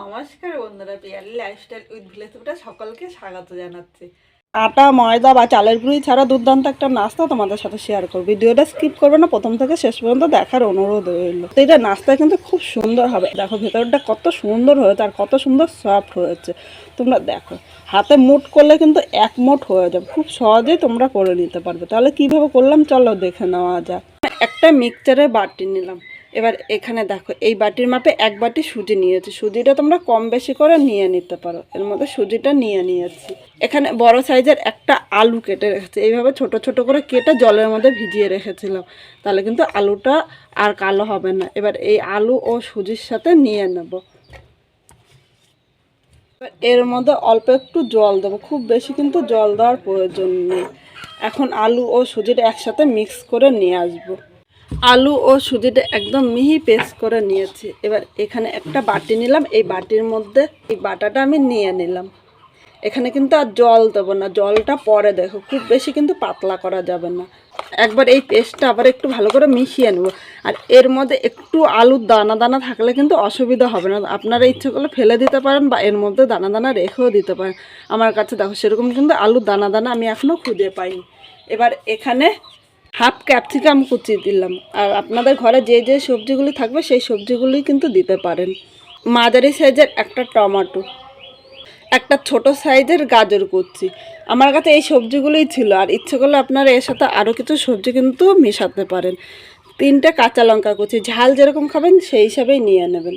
নমস্কার বন্ধুরা, Piyali lifestyle with ভিলেজটা সকলকে স্বাগত জানাচ্ছি। আটা, ময়দা বা চালের গুঁড়ি ছাড়া দুর্দান্ত একটা নাস্তা তোমাদের সাথে শেয়ার করব। ভিডিওটা স্কিপ করবে না, প্রথম থেকে শেষ পর্যন্ত দেখার অনুরোধ রইল। তো এটা নাস্তা কিন্তু খুব সুন্দর হবে। দেখো ভেতরটা কত সুন্দর হয়েছে আর কত সুন্দর সফট হয়েছে। তোমরা দেখো, হাতে মুট করলে কিন্তু এক মুঠ হয়ে যাবে। খুব সহজেই তোমরা করে নিতে পারবে। তাহলে কীভাবে করলাম? চলো দেখে নেওয়া যাক। একটা মিক্সচারের বাটি নিলাম। এবার এখানে দেখো, এই বাটির মাপে এক বাটি সুজি নিয়েছি। সুজিটা তোমরা কম বেশি করে নিয়ে নিতে পারো। এর মধ্যে সুজিটা নিয়ে নিয়েছি। এখানে বড় সাইজের একটা আলু কেটে রেখেছি। এইভাবে ছোট ছোট করে কেটে জলের মধ্যে ভিজিয়ে রেখেছিলাম। তাহলে কিন্তু আলুটা আর কালো হবে না। এবার এই আলু ও সুজির সাথে নিয়ে নেব। এর মধ্যে অল্প একটু জল দেবো। খুব বেশি কিন্তু জল দেওয়ার প্রয়োজন নেই। এখন আলু ও সুজিটা একসাথে মিক্স করে নিয়ে আসব। আলু ও সুজিটা একদম মিহি পেস্ট করে নিয়েছি। এবার এখানে একটা বাটি নিলাম। এই বাটির মধ্যে এই বাটাটা আমি নিয়ে নিলাম। এখানে কিন্তু আর জল দেবো না। জলটা পরে দেখো, খুব বেশি কিন্তু পাতলা করা যাবে না। একবার এই পেস্টটা আবার একটু ভালো করে মিশিয়ে নেব। আর এর মধ্যে একটু আলুর দানা দানা থাকলে কিন্তু অসুবিধা হবে না। আপনারা ইচ্ছে করলে ফেলে দিতে পারেন বা এর মধ্যে দানা দানা রেখেও দিতে পারেন। আমার কাছে দেখো, সেরকম কিন্তু আলুর দানা দানা আমি এখনও খুঁজে পাইনি। এবার এখানে হাফ ক্যাপসিকাম কুচি দিলাম। আর আপনাদের ঘরে যে যে সবজিগুলি থাকবে সেই সবজিগুলি কিন্তু দিতে পারেন। মাঝারি সাইজের একটা টমেটো, একটা ছোট সাইজের গাজর কুচি। আমার কাছে এই সবজিগুলোই ছিল। আর ইচ্ছে করলে আপনারা এর সাথে আরও কিছু সবজি কিন্তু মেশাতে পারেন। তিনটে কাঁচা লঙ্কা কুচি, ঝাল যেরকম খাবেন সেই হিসাবেই নিয়ে নেবেন।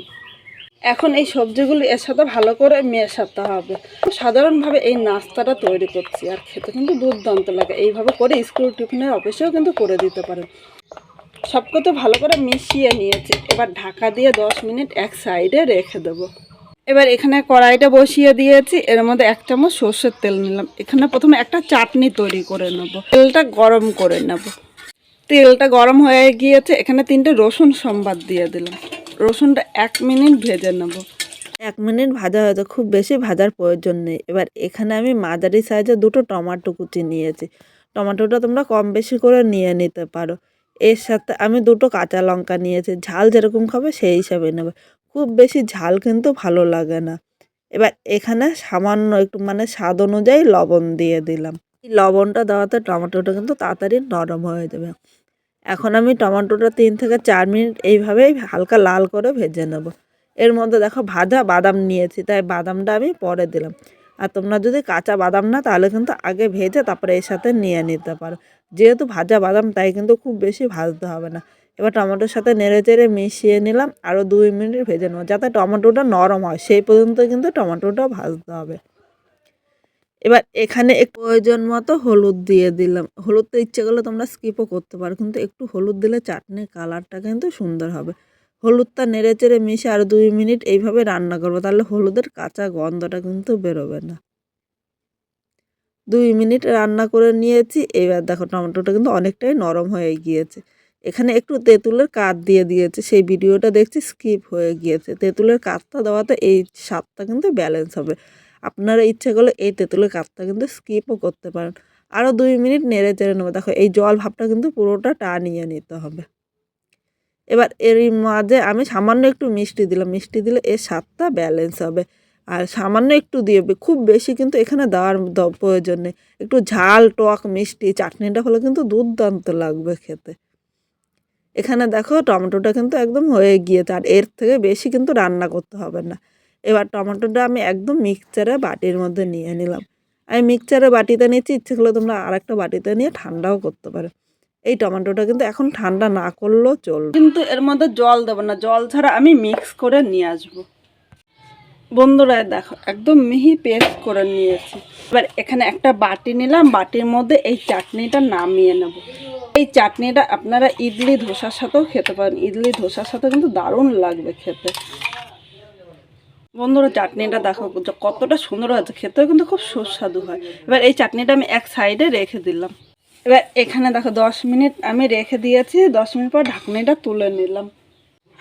এখন এই সবজিগুলো এর সাথে ভালো করে মেশাতে হবে। সাধারণভাবে এই নাস্তাটা তৈরি করছি, আর খেতে কিন্তু দুর্দান্ত লাগে। এইভাবে করে স্কুল টিফিনের অফিসেও কিন্তু করে দিতে পারেন। সব কিছু ভালো করে মিশিয়ে নিয়েছি। এবার ঢাকা দিয়ে দশ মিনিট এক সাইডে রেখে দেবো। এবার এখানে কড়াইটা বসিয়ে দিয়েছি। এর মধ্যে এক চামচ সর্ষের তেল নিলাম। এখানে প্রথমে একটা চাটনি তৈরি করে নেব। তেলটা গরম করে নেব। তেলটা গরম হয়ে গিয়েছে। এখানে তিনটে রসুন সম্বাদ দিয়ে দিলাম। রসুনটা এক মিনিট ভেজে নেব। এক মিনিট ভাজা হয়েছে, খুব বেশি ভাজার প্রয়োজন নেই। এবার এখানে আমি মাঝারি সাইজে দুটো টমাটো কুচি নিয়েছি। টমেটোটা তোমরা কম বেশি করে নিয়ে নিতে পারো। এর সাথে আমি দুটো কাঁচা লঙ্কা নিয়েছি, ঝাল যেরকম খাবে সেই হিসাবে নেবে। খুব বেশি ঝাল কিন্তু ভালো লাগে না। এবার এখানে সামান্য একটু মানে স্বাদ অনুযায়ী লবণ দিয়ে দিলাম। এই লবণটা দেওয়াতে টমেটোটা কিন্তু তাড়াতাড়ি নরম হয়ে যাবে। এখন আমি টমেটোটা তিন থেকে চার মিনিট এইভাবেই হালকা লাল করে ভেজে নেব। এর মধ্যে দেখো ভাজা বাদাম নিয়েছি, তাই বাদামটা আমি পরে দিলাম। আর তোমরা যদি কাঁচা বাদাম না, তাহলে কিন্তু আগে ভেজে তারপরে এর সাথে নিয়ে নিতে পারো। যেহেতু ভাজা বাদাম, তাই কিন্তু খুব বেশি ভাজতে হবে না। এবার টমেটোর সাথে নেড়ে চেড়ে মিশিয়ে নিলাম আরও দুই মিনিট ভেজে নেব, যাতে টমেটোটা নরম হয়। সেই পর্যন্ত কিন্তু টমেটোটা ভাজতে হবে। এবার এখানে প্রয়োজন মতো হলুদ দিয়ে দিলাম। হলুদটা ইচ্ছে করলে তোমরা স্কিপও করতে পারো, কিন্তু একটু হলুদ দিলে চাটনির কালারটা কিন্তু সুন্দর হবে। হলুদটা নেড়ে চেড়ে মিশে আর দুই মিনিট এইভাবে রান্না করব, তাহলে হলুদের কাঁচা গন্ধটা কিন্তু বেরোবে না। দুই মিনিট রান্না করে নিয়েছি, এবার দেখো টমেটোটা কিন্তু অনেকটাই নরম হয়ে গিয়েছে। এখানে একটু তেঁতুলের কাঠ দিয়ে দিয়েছে, সেই ভিডিওটা দেখছি স্কিপ হয়ে গিয়েছে। তেঁতুলের কাঠটা দেওয়াতে এই স্বাদটা কিন্তু ব্যালেন্স হবে। আপনারা ইচ্ছে করলে এই তেঁতুলের কাঠটা কিন্তু স্কিপও করতে পারেন। আরও দুই মিনিট নেড়ে চেড়ে নেব। দেখো, এই জল ভাবটা কিন্তু পুরোটা টানিয়ে নিতে হবে। এবার এর মাঝে আমি সামান্য একটু মিষ্টি দিলাম। মিষ্টি দিলে এর স্বাদটা ব্যালেন্স হবে। আর সামান্য একটু দিয়ে খুব বেশি কিন্তু এখানে দেওয়ার প্রয়োজন নেই। একটু ঝাল, টক, মিষ্টি, চাটনিটা হলে কিন্তু দুর্দান্ত লাগবে খেতে। এখানে দেখো, টমেটোটা কিন্তু একদম হয়ে গিয়েছে। আর এর থেকে বেশি কিন্তু রান্না করতে হবে না। এবার টমেটোটা আমি একদম মিক্সচারে বাটির মধ্যে নিয়ে নিলাম। আমি মিক্সচারে বাটিতে নিয়েছি, ইচ্ছে করলে তোমরা আরেকটা বাটিতে নিয়ে ঠান্ডাও করতে পারো। এই টমেটোটা কিন্তু এখন ঠান্ডা না করলেও চলবে। কিন্তু এর মধ্যে জল দেবো না, জল ছাড়া আমি মিক্স করে নিয়ে আসব। বন্ধুরা দেখো, একদম মিহি পেস্ট করে নিয়েছি। এবার এখানে একটা বাটি নিলাম, বাটির মধ্যে এই চাটনিটা নামিয়ে নেব। এই চাটনিটা আপনারা ইডলি ধোসার সাথেও খেতে পারেন। ইডলি ধোসার সাথে কিন্তু দারুণ লাগবে খেতে। বন্ধুরা, চাটনিটা দেখো কতটা সুন্দর হয়েছে। খেতেও কিন্তু খুব সুস্বাদু হয়। এবার এই চাটনিটা আমি এক সাইডে রেখে দিলাম। এবার এখানে দেখো, দশ মিনিট আমি রেখে দিয়েছি। দশ মিনিট পর ঢাকনিটা তুলে নিলাম।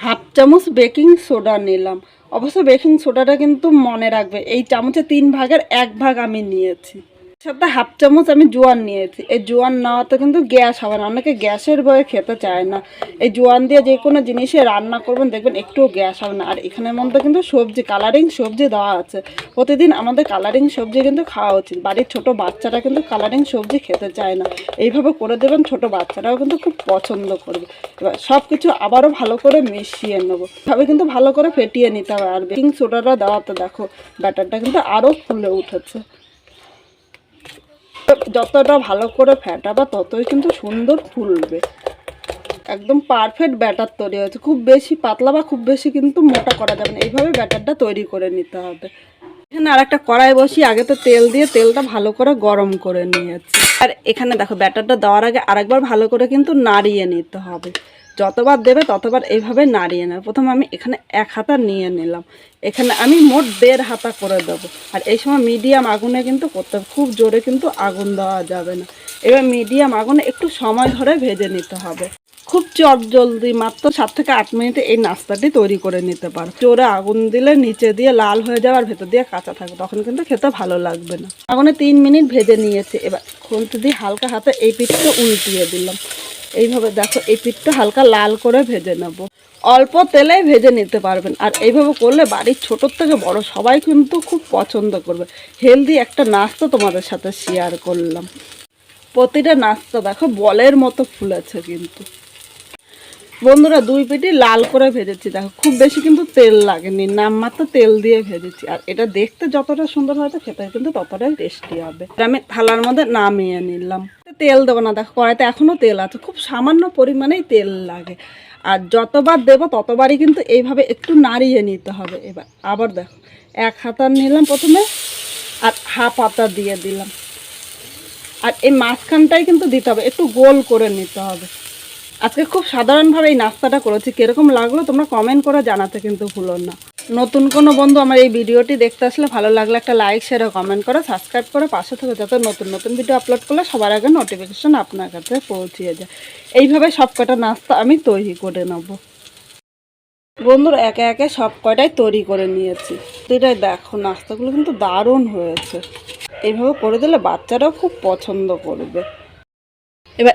হাফ চামচ বেকিং সোডা নিলাম। অবশ্য বেকিং সোডাটা কিন্তু মনে রাখবে, এই চামচে তিন ভাগের এক ভাগ আমি নিয়েছি। সাথে হাফ চামচ আমি জোয়ান নিয়েছি। এই জোয়ান নেওয়াতে কিন্তু গ্যাস হবে না। অনেকে গ্যাসের ভয়ে খেতে চায় না। এই জোয়ান দিয়ে যে কোনো জিনিসে রান্না করবেন, দেখবেন একটুও গ্যাস হবে না। আর এখানের মধ্যে কিন্তু সবজি কালারিং সবজি দেওয়া আছে। প্রতিদিন আমাদের কালারিং সবজি কিন্তু খাওয়া উচিত। বাড়ির ছোট বাচ্চারা কিন্তু কালারিং সবজি খেতে চায় না। এইভাবে করে দেবেন, ছোট বাচ্চারাও কিন্তু খুব পছন্দ করবে। এবার সব কিছু আবারও ভালো করে মিশিয়ে নেব। এভাবে কিন্তু ভালো করে ফেটিয়ে নিতে হবে। আর বেকিং সোডাটা দেওয়াতে দেখো, ব্যাটারটা কিন্তু আরও ফুলে উঠেছে। যতটা ভালো করে ফেটাবা ততই কিন্তু সুন্দর ফুলবে। একদম পারফেক্ট ব্যাটার তৈরি হয়েছে। খুব বেশি পাতলা বা খুব বেশি কিন্তু মোটা করা যাবে না। এইভাবে ব্যাটারটা তৈরি করে নিতে হবে। এখানে আর একটা কড়াই বসি আগে তো তেল দিয়ে তেলটা ভালো করে গরম করে নিয়েছি। আর এখানে দেখো, ব্যাটারটা দেওয়ার আগে আরেকবার ভালো করে কিন্তু নাড়িয়ে নিতে হবে। যতবার দেবে ততবার এইভাবে নাড়িয়ে নেবে। প্রথমে আমি এখানে এক হাতা নিয়ে নিলাম। এখানে আমি মোট দেড় হাতা করে দেবো। আর এই সময় মিডিয়াম আগুনে কিন্তু করতে হবে। খুব জোরে কিন্তু আগুন দেওয়া যাবে না। এবার মিডিয়াম আগুনে একটু সময় ধরে ভেজে নিতে হবে। খুব চট জলদি, মাত্র সাত থেকে আট মিনিটে এই নাস্তাটি তৈরি করে নিতে পারো। জোরে আগুন দিলে নিচে দিয়ে লাল হয়ে যাবে আর ভেতর দিয়ে কাঁচা থাকবে। তখন কিন্তু খেতে ভালো লাগবে না। আগুনে তিন মিনিট ভেজে নিয়েছে। এবার খুন্তি দিয়ে হালকা হাতে এই পিঠটা উল্টিয়ে দিলাম। এইভাবে দেখো, এই পিঠটা হালকা লাল করে ভেজে নেব। অল্প তেলে ভেজে নিতে পারবেন। আর এইভাবে করলে বাড়ির ছোটোর থেকে বড় সবাই কিন্তু খুব পছন্দ করবে। হেলদি একটা নাস্তা তোমাদের সাথে শেয়ার করলাম। প্রতিটা নাস্তা দেখো, বলের মতো ফুলেছে কিন্তু। বন্ধুরা, দুই পেটি লাল করে ভেজেছি। দেখো, খুব বেশি কিন্তু তেল লাগেনি, নামমাত্র তেল দিয়ে ভেজেছি। আর এটা দেখতে যতটা সুন্দর হয়তো খেতে কিন্তু ততটাই টেস্টি হবে। আমি থালার মধ্যে নামিয়ে নিলাম। তেল দেবো না, দেখো, কড়াইতে এখনও তেল আছে। খুব সামান্য পরিমাণেই তেল লাগে। আর যতবার দেবো, ততবারই কিন্তু এইভাবে একটু নাড়িয়ে নিতে হবে। এবার আবার দেখো, এক হাতা নিলাম প্রথমে, আর হাফ হাতা দিয়ে দিলাম। আর এই মাঝখানটাই কিন্তু দিতে হবে, একটু গোল করে নিতে হবে। আজকে খুব সাধারণভাবে এই নাস্তাটা করেছি। কীরকম লাগল তোমরা কমেন্ট করে জানাতে কিন্তু ভুলো না। নতুন কোনো বন্ধু আমার এই ভিডিওটি দেখতে আসলে ভালো লাগলে একটা লাইক শেয়ার কমেন্ট করে সাবস্ক্রাইব করে, পাশে থেকে যাতে নতুন নতুন ভিডিও আপলোড করলে সবার আগে নোটিফিকেশান আপনার কাছে পৌঁছিয়ে যায়। এইভাবে সব কটা নাস্তা আমি তৈরি করে নেব। বন্ধুরা, একে একে সব কয়টাই তৈরি করে নিয়েছি। এটাই দেখো, নাস্তাগুলো কিন্তু দারুণ হয়েছে। এইভাবে করে দিলে বাচ্চারাও খুব পছন্দ করবে। এবার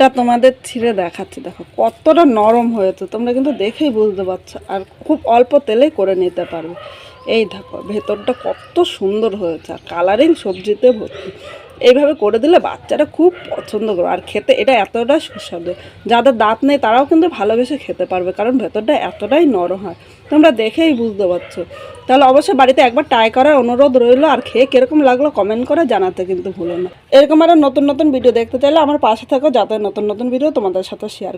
একটা তোমাদের ছিঁড়ে দেখাচ্ছি। দেখো, কতটা নরম হয়েছে। তোমরা কিন্তু দেখেই বুঝতে পারছ। আর খুব অল্প তেলে করে নিতে পারবে। এই দেখো, ভেতরটা কত সুন্দর হয়েছে। আর কালারিং সবজিতে ভর্তি। এইভাবে করে দিলে বাচ্চারা খুব পছন্দ করবে। আর খেতে এটা এতটা সুস্বাদু। যাদের দাঁত নেই তারাও কিন্তু ভালোবেসে খেতে পারবে, কারণ ভেতরটা এতটাই নরম হয়। তোমরা দেখেই বুঝতে পারছ। তাহলে অবশ্যই বাড়িতে একবার ট্রাই করার অনুরোধ রইল। আর খেয়ে কীরকম লাগল কমেন্ট করে জানাতে কিন্তু ভুলো না। এরকম আরও নতুন নতুন ভিডিও দেখতে চাইলে আমার পাশে থাকো। যাতে নতুন নতুন ভিডিও তোমাদের সাথে শেয়ার